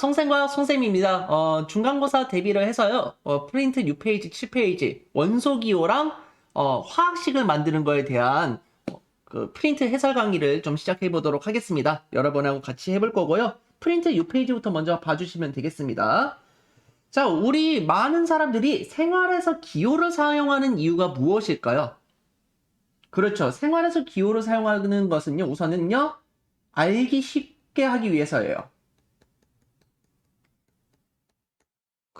송생과 송쌤입니다. 어, 중간고사 대비를 해서요. 어, 프린트 6페이지, 7페이지 원소 기호랑 어, 화학식을 만드는 거에 대한 어, 그 프린트 해설 강의를 좀 시작해 보도록 하겠습니다. 여러분하고 같이 해볼 거고요. 프린트 6페이지부터 먼저 봐주시면 되겠습니다. 자, 우리 많은 사람들이 생활에서 기호를 사용하는 이유가 무엇일까요? 그렇죠. 생활에서 기호를 사용하는 것은요, 우선은요, 알기 쉽게 하기 위해서예요.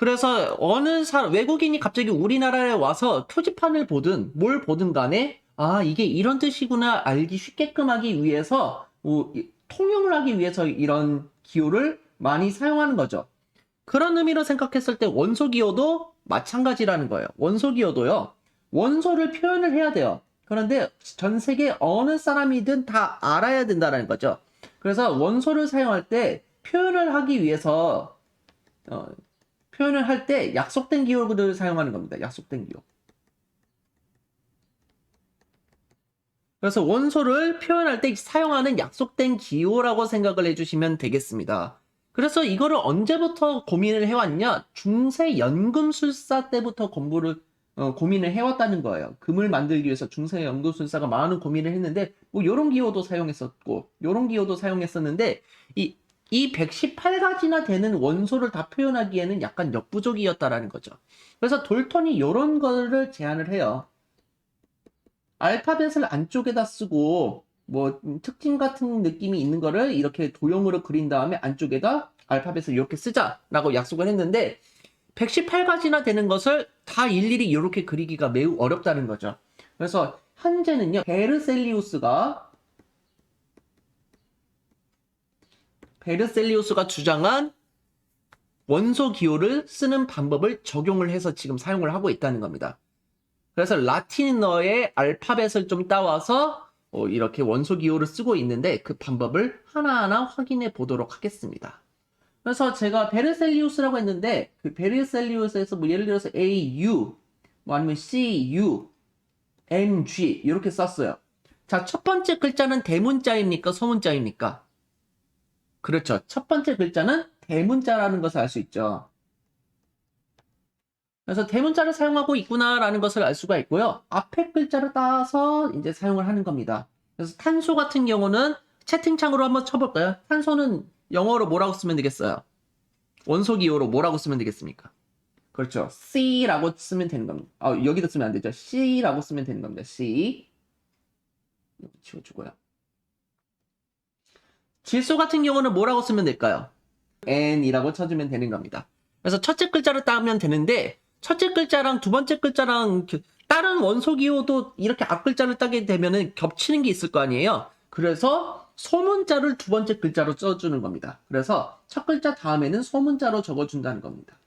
그래서 어느 사람, 외국인이 갑자기 우리나라에 와서 표지판을 보든 뭘 보든 간에 아, 이게 이런 뜻이구나 알기 쉽게끔 하기 위해서 어, 이- 통용을 하기 위해서 이런 기호를 많이 사용하는 거죠. 그런 의미로 생각했을 때 원소 기호도 마찬가지라는 거예요. 원소 기호도요. 원소를 표현을 해야 돼요. 그런데 전 세계 어느 사람이든 다 알아야 된다는 거죠. 그래서 원소를 사용할 때 표현을 하기 위해서 어, 표현을 할 때 약속된 기호를 사용하는 겁니다. 약속된 기호. 그래서 원소를 표현할 때 사용하는 약속된 기호라고 생각을 해주시면 되겠습니다. 그래서 이거를 언제부터 고민을 해왔냐? 중세 연금술사 때부터 공부를 어, 고민을 해왔다는 거예요. 금을 만들기 위해서 중세 연금술사가 많은 고민을 했는데 뭐 요런 기호도 사용했었고 요런 기호도 사용했었는데 이 이 118가지나 되는 원소를 다 표현하기에는 약간 역부족이었다라는 거죠. 그래서 돌턴이 요런 거를 제안을 해요. 알파벳을 안쪽에다 쓰고 뭐 음, 특징 같은 느낌이 있는 거를 이렇게 도형으로 그린 다음에 안쪽에다 알파벳을 이렇게 쓰자라고 약속을 했는데 118가지나 되는 것을 다 일일이 이렇게 그리기가 매우 어렵다는 거죠. 그래서 현재는요 베르셀리우스가 베르셀리우스가 주장한 원소 기호를 쓰는 방법을 적용을 해서 지금 사용을 하고 있다는 겁니다. 그래서 라틴어의 알파벳을 좀 따와서 어, 이렇게 원소 기호를 쓰고 있는데 그 방법을 하나하나 확인해 보도록 하겠습니다. 그래서 제가 베르셀리우스라고 했는데 그 베르셀리우스에서 뭐 예를 들어서 AU 뭐 아니면 CU MG 이렇게 썼어요. 자, 첫 번째 글자는 대문자입니까? 소문자입니까? 그렇죠. 첫 번째 글자는 대문자라는 것을 알 수 있죠. 그래서 대문자를 사용하고 있구나라는 것을 알 수가 있고요. 앞에 글자를 따서 이제 사용을 하는 겁니다. 그래서 탄소 같은 경우는 채팅창으로 한번 쳐볼까요? 탄소는 영어로 뭐라고 쓰면 되겠어요? 원소 기호로 뭐라고 쓰면 되겠습니까? 그렇죠. C라고 쓰면 되는 겁니다. 아, 여기도 쓰면 안 되죠. C라고 쓰면 되는 겁니다. C. 지워주고요. 질소 같은 경우는 뭐라고 쓰면 될까요? N이라고 쳐주면 되는 겁니다. 그래서 첫째 글자를 따면 되는데 첫째 글자랑 두 번째 글자랑 다른 원소 기호도 이렇게 앞 글자를 따게 되면은 겹치는 게 있을 거 아니에요. 그래서 소문자를 두 번째 글자로 써주는 겁니다. 그래서 첫 글자 다음에는 소문자로 적어준다는 겁니다.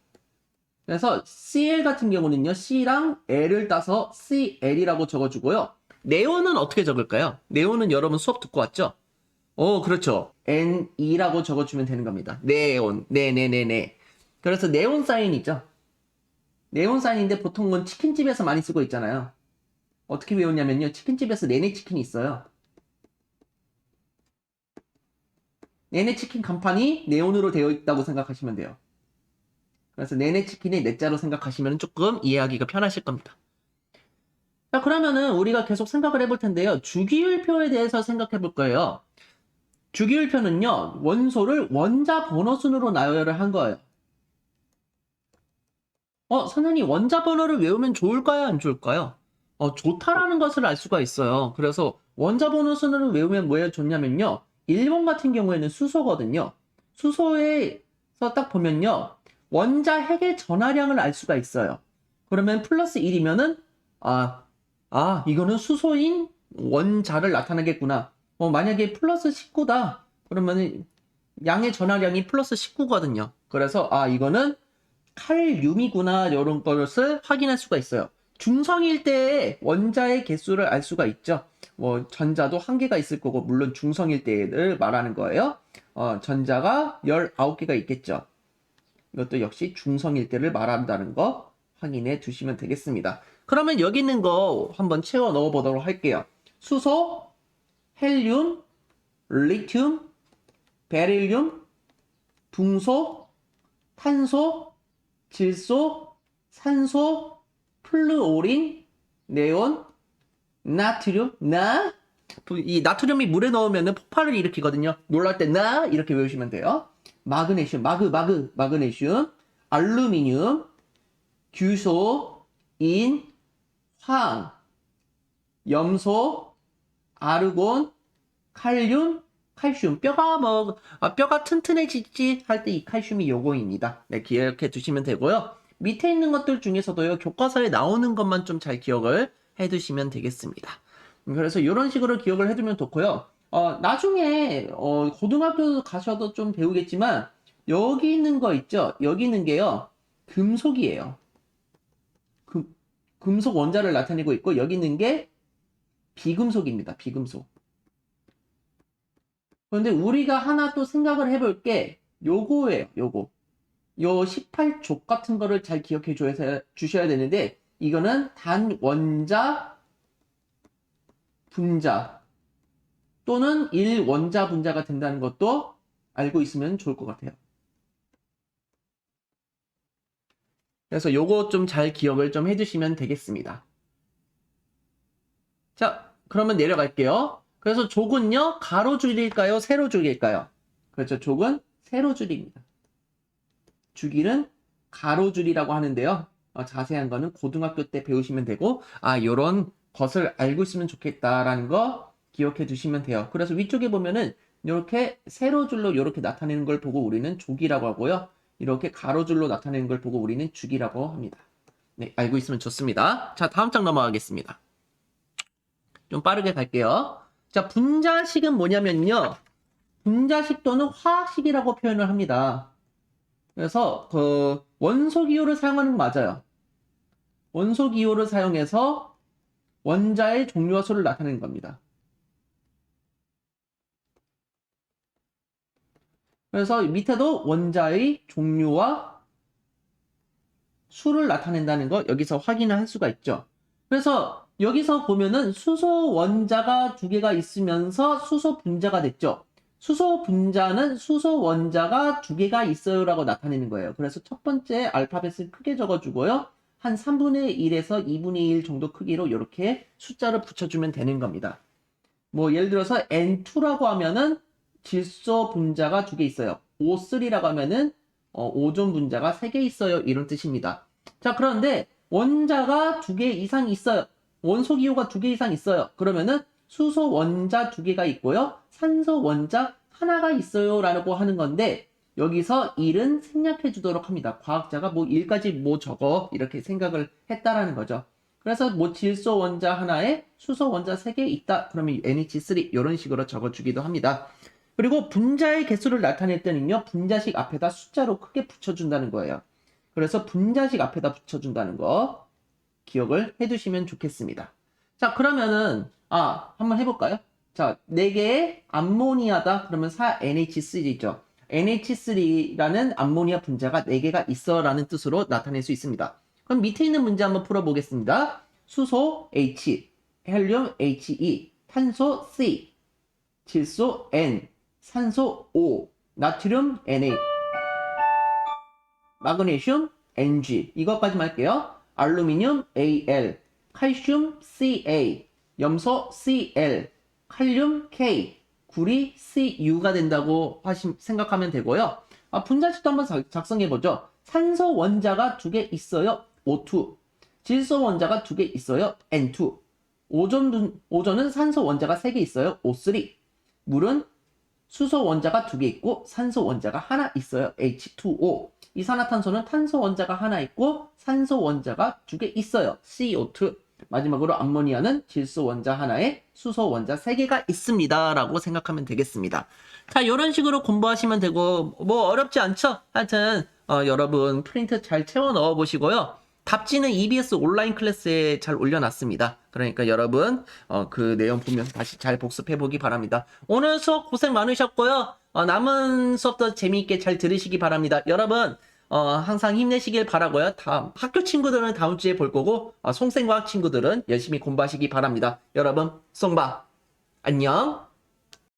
그래서 CL 같은 경우는요, C랑 L을 따서 CL이라고 적어주고요. 네온은 어떻게 적을까요? 네온은 여러분 수업 듣고 왔죠? 어, 그렇죠. NE라고 적어주면 되는 겁니다. 네온, 네네네네. 그래서 네온 사인 있죠? 네온 사인인데 보통은 치킨집에서 많이 쓰고 있잖아요. 어떻게 외우냐면요. 치킨집에서 네네 치킨이 있어요. 네네 치킨 간판이 네온으로 되어 있다고 생각하시면 돼요. 그래서 네네 치킨의 네자로 생각하시면 조금 이해하기가 편하실 겁니다. 자, 그러면은 우리가 계속 생각을 해볼 텐데요. 주기율표에 대해서 생각해 볼 거예요. 주기율표는요, 원소를 원자 번호 순으로 나열을 한 거예요. 어, 선생님, 원자 번호를 외우면 좋을까요? 안 좋을까요? 어, 좋다라는 것을 알 수가 있어요. 그래서 원자 번호 순으로 외우면 뭐에 좋냐면요. 일본 같은 경우에는 수소거든요. 수소에서 딱 보면요. 원자 핵의 전하량을 알 수가 있어요. 그러면 플러스 1이면은, 아, 아, 이거는 수소인 원자를 나타내겠구나. 어, 만약에 플러스 19다. 그러면은 양의 전하량이 플러스 19거든요. 그래서, 아, 이거는 칼륨이구나 이런 것을 확인할 수가 있어요. 중성일 때의 원자의 개수를 알 수가 있죠. 뭐 전자도 한 개가 있을 거고 물론 중성일 때를 말하는 거예요. 어, 전자가 19개가 있겠죠. 이것도 역시 중성일 때를 말한다는 거 확인해 두시면 되겠습니다. 그러면 여기 있는 거 한번 채워 넣어 보도록 할게요. 수소, 헬륨, 리튬, 베릴륨, 붕소, 탄소, 질소, 산소, 플루오린, 네온, 나트륨, 나. 이 나트륨이 물에 넣으면 폭발을 일으키거든요. 놀랄 때 나 이렇게 외우시면 돼요. 마그네슘, 마그, 마그, 마그네슘, 알루미늄, 규소, 인, 황, 염소, 아르곤, 칼륨, 칼슘. 뼈가 뭐 아, 뼈가 튼튼해지지 할 때 이 칼슘이 요거입니다. 네, 기억해 두시면 되고요. 밑에 있는 것들 중에서도요. 교과서에 나오는 것만 좀 잘 기억을 해 두시면 되겠습니다. 음, 그래서 이런 식으로 기억을 해 두면 좋고요. 어, 나중에 어, 고등학교 가셔도 좀 배우겠지만 여기 있는 거 있죠? 여기 있는 게요. 금속이에요. 금, 금속 원자를 나타내고 있고 여기 있는 게 비금속입니다. 비금속. 그런데 우리가 하나 또 생각을 해볼 게 요거예요. 요거. 요 18족 같은 거를 잘 기억해 주셔야 되는데 이거는 단 원자 분자 또는 1원자 분자가 된다는 것도 알고 있으면 좋을 것 같아요. 그래서 요거 좀 잘 기억을 좀 해주시면 되겠습니다. 자, 그러면 내려갈게요. 그래서 족은요, 가로줄일까요? 세로줄일까요? 그렇죠. 족은 세로줄입니다. 주기는 가로줄이라고 하는데요. 어, 자세한 거는 고등학교 때 배우시면 되고, 아, 요런 것을 알고 있으면 좋겠다라는 거 기억해 두시면 돼요. 그래서 위쪽에 보면은 이렇게 세로줄로 이렇게 나타내는 걸 보고 우리는 족이라고 하고요. 이렇게 가로줄로 나타내는 걸 보고 우리는 주기라고 합니다. 네, 알고 있으면 좋습니다. 자, 다음 장 넘어가겠습니다. 좀 빠르게 갈게요. 자, 분자식은 뭐냐면요. 분자식 또는 화학식이라고 표현을 합니다. 그래서 그 원소 기호를 사용하는 거 맞아요. 원소 기호를 사용해서 원자의 종류와 수를 나타내는 겁니다. 그래서 밑에도 원자의 종류와 수를 나타낸다는 거 여기서 확인을 할 수가 있죠. 그래서 여기서 보면은 수소 원자가 두 개가 있으면서 수소 분자가 됐죠. 수소 분자는 수소 원자가 두 개가 있어요 라고 나타내는 거예요. 그래서 첫 번째 알파벳을 크게 적어주고요. 한 3분의 1에서 2분의 1 정도 크기로 이렇게 숫자를 붙여주면 되는 겁니다. 뭐 예를 들어서 N2라고 하면은 질소 분자가 두 개 있어요. O3라고 하면은 어, 오존 분자가 세 개 있어요. 이런 뜻입니다. 자, 그런데 원자가 두 개 이상 있어요. 원소 기호가 두 개 이상 있어요. 그러면은 수소 원자 두 개가 있고요. 산소 원자 하나가 있어요. 라고 하는 건데 여기서 1은 생략해 주도록 합니다. 과학자가 뭐 1까지 뭐 적어 이렇게 생각을 했다라는 거죠. 그래서 뭐 질소 원자 하나에 수소 원자 3개 있다. 그러면 NH3 이런 식으로 적어주기도 합니다. 그리고 분자의 개수를 나타낼 때는요. 분자식 앞에다 숫자로 크게 붙여준다는 거예요. 그래서 분자식 앞에다 붙여준다는 거 기억을 해두시면 좋겠습니다. 자 그러면은 아 한번 해볼까요? 자 4개의 암모니아다 그러면 4NH3죠. NH3라는 암모니아 분자가 4개가 있어 라는 뜻으로 나타낼 수 있습니다. 그럼 밑에 있는 문제 한번 풀어보겠습니다. 수소 H, 헬륨 HE, 탄소 C, 질소 N, 산소 O, 나트륨 Na, 마그네슘 Ng 이것까지만 할게요. 알루미늄 Al, 칼슘 Ca, 염소 Cl, 칼륨 K, 구리 CU가 된다고 하시, 생각하면 되고요. 아, 분자식도 한번 작성해 보죠. 산소 원자가 두 개 있어요. O2. 질소 원자가 두 개 있어요. N2. 오존, 오존은 산소 원자가 세 개 있어요. O3. 물은 수소 원자가 두 개 있고 산소 원자가 하나 있어요. H2O. 이산화탄소는 탄소 원자가 하나 있고 산소 원자가 두 개 있어요. CO2. 마지막으로 암모니아는 질소 원자 하나에 수소 원자 세 개가 있습니다. 라고 생각하면 되겠습니다. 자, 이런 식으로 공부하시면 되고, 뭐 어렵지 않죠? 하여튼, 어, 여러분 프린트 잘 채워 넣어 보시고요. 답지는 EBS 온라인 클래스에 잘 올려놨습니다. 그러니까 여러분, 어, 그 내용 보면 다시 잘 복습해 보기 바랍니다. 오늘 수업 고생 많으셨고요. 어, 남은 수업도 재미있게 잘 들으시기 바랍니다. 여러분, 어, 항상 힘내시길 바라고요. 다음 학교 친구들은 다음 주에 볼 거고 어, 송생과학 친구들은 열심히 공부하시기 바랍니다. 여러분, 송바 안녕.